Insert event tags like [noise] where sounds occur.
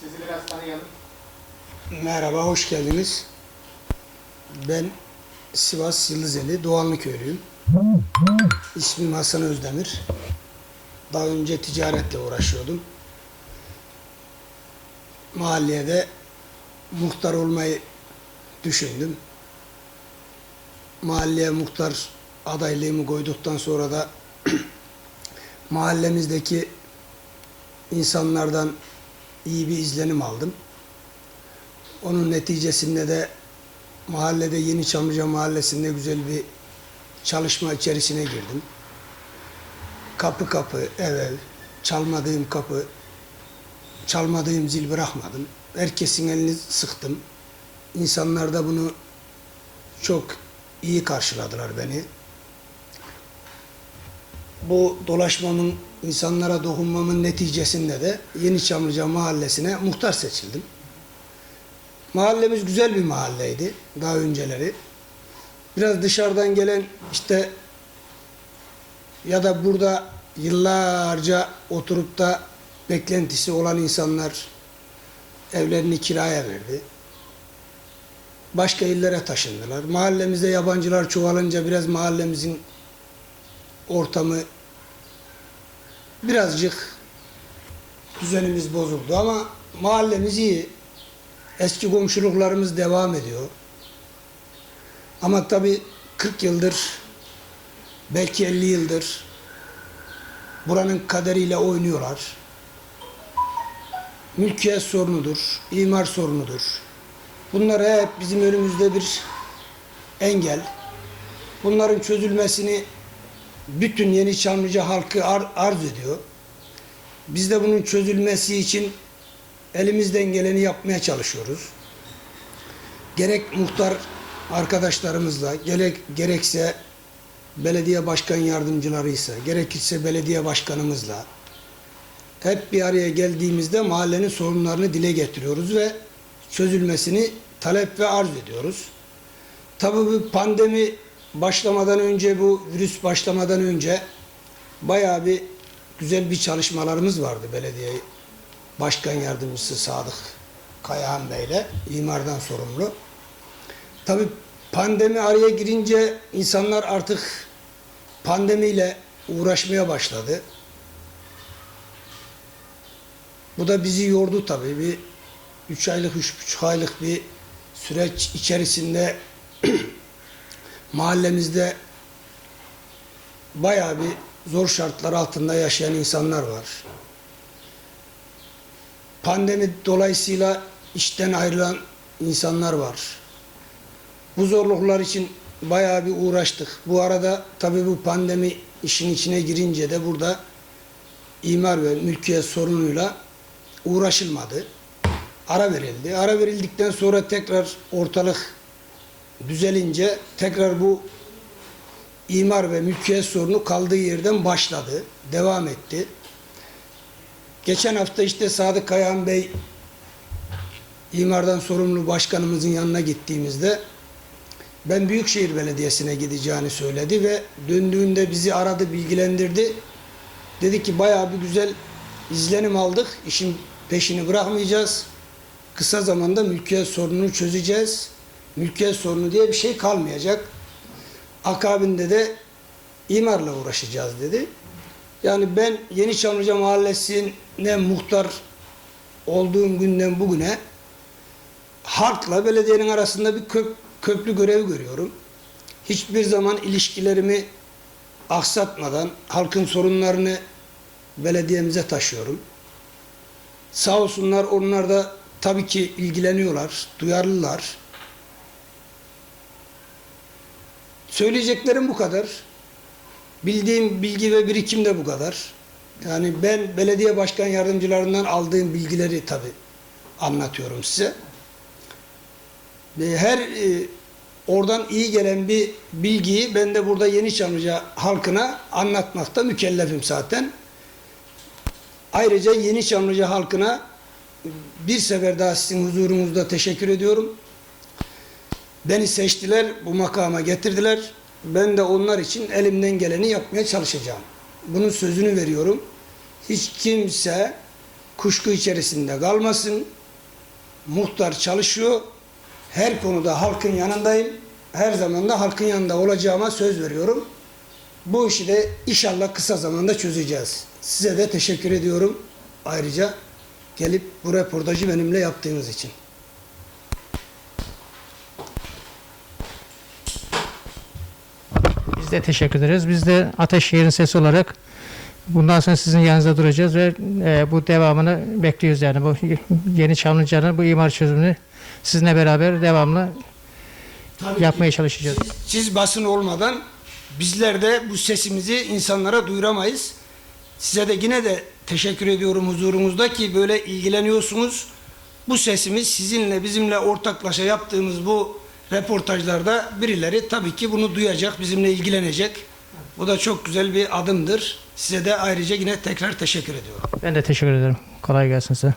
Sizi biraz tanıyalım. Merhaba, hoş geldiniz. Ben Sivas Yıldızeli, Doğanlı köylüyüm. İsmim Hasan Özdemir. Daha önce ticaretle uğraşıyordum. Mahalleye de muhtar olmayı düşündüm. Mahalleye muhtar adaylığımı koyduktan sonra da [clears throat] mahallemizdeki insanlardan iyi bir izlenim aldım. Onun neticesinde de mahallede Yeni Çamlıca Mahallesi'nde güzel bir çalışma içerisine girdim. Kapı kapı, ev ev, çalmadığım kapı, çalmadığım zil bırakmadım. Herkesin elini sıktım. İnsanlar da bunu çok iyi karşıladılar beni. Bu dolaşmamın, insanlara dokunmamın neticesinde de Yeni Çamlıca Mahallesi'ne muhtar seçildim. Mahallemiz güzel bir mahalleydi daha önceleri. Biraz dışarıdan gelen işte ya da burada yıllarca oturup da beklentisi olan insanlar evlerini kiraya verdi. Başka illere taşındılar. Mahallemizde yabancılar çoğalınca biraz mahallemizin ortamı birazcık düzenimiz bozuldu ama mahallemiz iyi. Eski komşuluklarımız devam ediyor. Ama tabii 40 yıldır, belki 50 yıldır buranın kaderiyle oynuyorlar. Mülkiyet sorunudur, imar sorunudur. Bunlar hep bizim önümüzde bir engel. Bunların çözülmesini bütün Yeni Çamlıca halkı ar- arz ediyor. Biz de bunun çözülmesi için elimizden geleni yapmaya çalışıyoruz. Gerek muhtar arkadaşlarımızla, gerek, gerekse belediye başkan yardımcılarıysa, gerekirse belediye başkanımızla hep bir araya geldiğimizde mahallenin sorunlarını dile getiriyoruz ve çözülmesini talep ve arz ediyoruz. Tabii bu pandemi başlamadan önce, bu virüs başlamadan önce bayağı bir güzel bir çalışmalarımız vardı belediye Başkan Yardımcısı Sadık Kayahan Bey'le, imardan sorumlu. Tabii pandemi araya girince insanlar artık pandemiyle uğraşmaya başladı. Bu da bizi yordu tabii. Bir üç aylık, üç buçuk aylık bir süreç içerisinde [clears throat] mahallemizde bayağı bir zor şartlar altında yaşayan insanlar var. Pandemi dolayısıyla işten ayrılan insanlar var. Bu zorluklar için bayağı bir uğraştık. Bu arada tabii bu pandemi işin içine girince de burada imar ve mülkiyet sorunuyla uğraşılmadı. Ara verildi. Ara verildikten sonra tekrar ortalık düzelince tekrar bu imar ve mülkiyet sorunu kaldığı yerden başladı. Devam etti. Geçen hafta işte Sadık Kayahan Bey imardan sorumlu başkanımızın yanına gittiğimizde ben Büyükşehir Belediyesi'ne gideceğini söyledi ve döndüğünde bizi aradı, bilgilendirdi. Dedi ki bayağı bir güzel izlenim aldık. İşin peşini bırakmayacağız. Kısa zamanda mülkiyet sorununu çözeceğiz. Mülkiyet sorunu diye bir şey kalmayacak. Akabinde de imarla uğraşacağız dedi. Yani ben Yeni Çamlıca Mahallesi'ne muhtar olduğum günden bugüne halkla belediyenin arasında bir köp, köprü görevi görüyorum. Hiçbir zaman ilişkilerimi aksatmadan halkın sorunlarını belediyemize taşıyorum. Sağ olsunlar onlar da tabii ki ilgileniyorlar, duyarlılar. Söyleyeceklerim bu kadar. Bildiğim bilgi ve birikim de bu kadar. Yani ben belediye başkan yardımcılarından aldığım bilgileri tabii anlatıyorum size. Her e, oradan iyi gelen bir bilgiyi ben de burada Yeni Çamlıca halkına anlatmakta mükellefim zaten. Ayrıca Yeni Çamlıca halkına bir sefer daha sizin huzurunuzda teşekkür ediyorum. Beni seçtiler, bu makama getirdiler. Ben de onlar için elimden geleni yapmaya çalışacağım. Bunun sözünü veriyorum. Hiç kimse kuşku içerisinde kalmasın. Muhtar çalışıyor. Her konuda halkın yanındayım. Her zaman da halkın yanında olacağıma söz veriyorum. Bu işi de inşallah kısa zamanda çözeceğiz. Size de teşekkür ediyorum. Ayrıca gelip bu reportajı benimle yaptığınız için. Biz de teşekkür ederiz. Biz de Ateşşehir'in sesi olarak bundan sonra sizin yanınızda duracağız ve e, bu devamını bekliyoruz yani. Bu yeni Çamlıca'nın bu imar çözümünü sizinle beraber devamlı Tabii ki. yapmaya çalışacağız. Siz, siz basın olmadan bizler de bu sesimizi insanlara duyuramayız. Size de yine de teşekkür ediyorum huzurunuzda ki böyle ilgileniyorsunuz. Bu sesimiz sizinle bizimle ortaklaşa yaptığımız bu reportajlarda birileri tabii ki bunu duyacak, bizimle ilgilenecek. Bu da çok güzel bir adımdır. Size de ayrıca yine tekrar teşekkür ediyorum. Ben de teşekkür ederim. Kolay gelsin size.